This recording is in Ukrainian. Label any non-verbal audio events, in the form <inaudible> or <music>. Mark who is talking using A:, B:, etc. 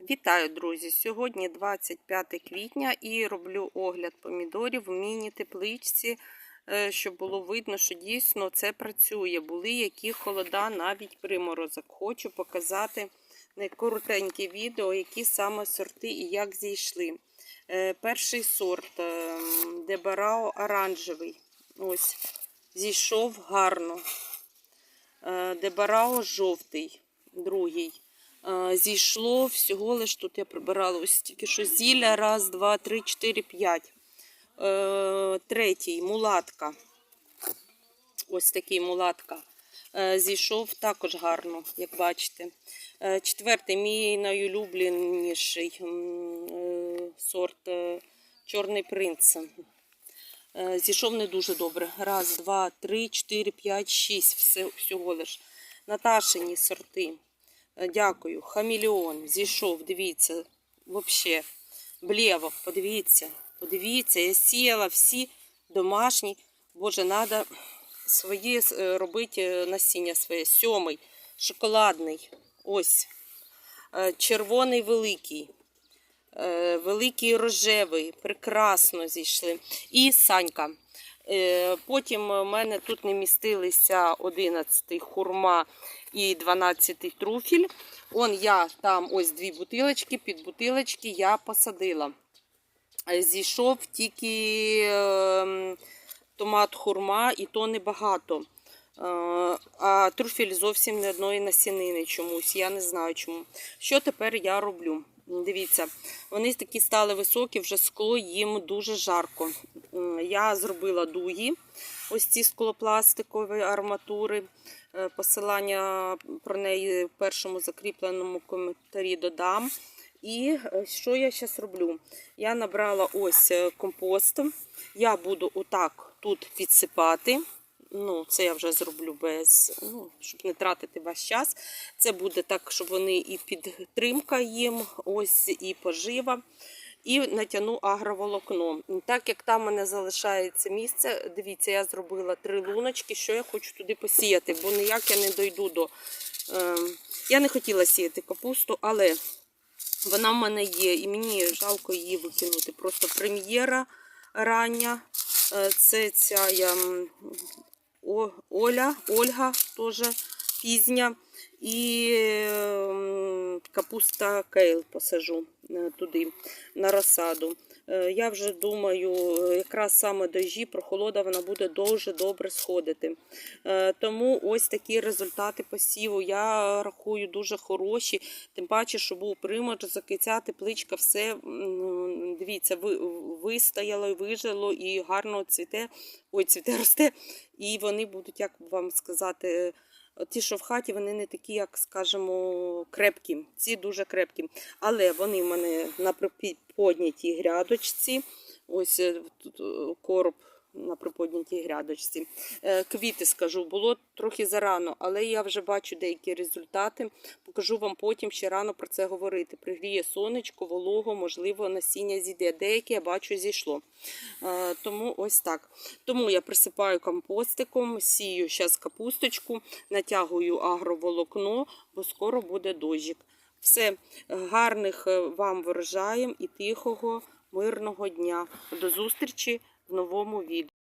A: Вітаю, друзі! Сьогодні 25 квітня і роблю огляд помідорів в міні-тепличці, е, щоб було видно, що дійсно це працює. Були які холода, навіть приморозок. Хочу показати коротеньке відео, які саме сорти і як зійшли. Е, Перший сорт е, Дебарао оранжевий. Ось, зійшов гарно. Дебарао жовтий, другий. Е, Зійшло всього лиш тут я прибирала ось тільки що зілля. Раз, два, три, чотири, п'ять. Е, Третій мулатка. Ось такий мулатка. Е, Зійшов також гарно, як бачите. Четвертий мій найулюбленіший сорт Чорний принц. Зійшов не дуже добре. Раз, два, три, чотири, п'ять, шість. Все, всього лиш. Наташині сорти. Е, Дякую. Хамілеон зійшов, дивіться, взагалі. Блєво, подивіться, подивіться, я сіяла всі домашні. Боже, треба свої е, робити е, насіння своє. Сьомий, шоколадний. Ось. Червоний великий. Великий рожевий, прекрасно зійшли. І санька. Е, Потім у мене тут не містилися 11 хурма і 12 труфіль. Он я там ось дві бутилочки, під бутилочки я посадила. Е, Зійшов тільки е, томат хурма, і то небагато. Е, А труфіль зовсім не одної насінини чомусь. Я не знаю чому. Що тепер я роблю? Дивіться, вони такі стали високі, вже скло їм дуже жарко. Я зробила дуги, ось ці склопластикові арматури. Е, Посилання про неї в першому закріпленому коментарі додам. І е, що я зараз роблю? Я набрала ось е, компост. Я буду отак тут підсипати. Ну, це я вже зроблю без, ну, щоб не тратити ваш час. Це буде так, щоб вони і підтримка їм, ось і пожива. І натягну агроволокно. Так як там мене залишається місце, дивіться, я зробила три луночки, що я хочу туди посіяти, бо ніяк я не дойду до. Е, я не хотіла сіяти капусту, але вона в мене є, і мені жалко її викинути. Просто прем'єра рання. Е, Це ця я, О- Оля, Ольга теж пізня. І ем, капуста кейл посажу е, туди на розсаду. Е, Я вже думаю, якраз саме дожі, прохолода, вона буде дуже добре сходити. Е, Тому ось такі результати посіву. Я рахую дуже хороші. Тим паче, що був приморозок, і ця тепличка все дивіться, вистояло, вижило і гарно цвіте. Ой, цвіте <laughs> росте. І вони будуть, як вам сказати, Ті, що в хаті, вони не такі, як, скажімо, крепкі. Ці дуже крепкі. Але вони в мене на приподнятій грядочці. Ось е, тут е, короб на приподнятій грядочці. Е, Квіти скажу, було трохи зарано, але я вже бачу деякі результати. Покажу вам потім ще рано про це говорити. Пригріє сонечко, волого, можливо, насіння зійде. Деяке я бачу зійшло. Е, Тому ось так. Тому я присипаю компостиком, сію зараз капусточку, натягую агроволокно, бо скоро буде дощик. Все, гарних е, вам врожаєм і тихого, мирного дня. До зустрічі в новому відео.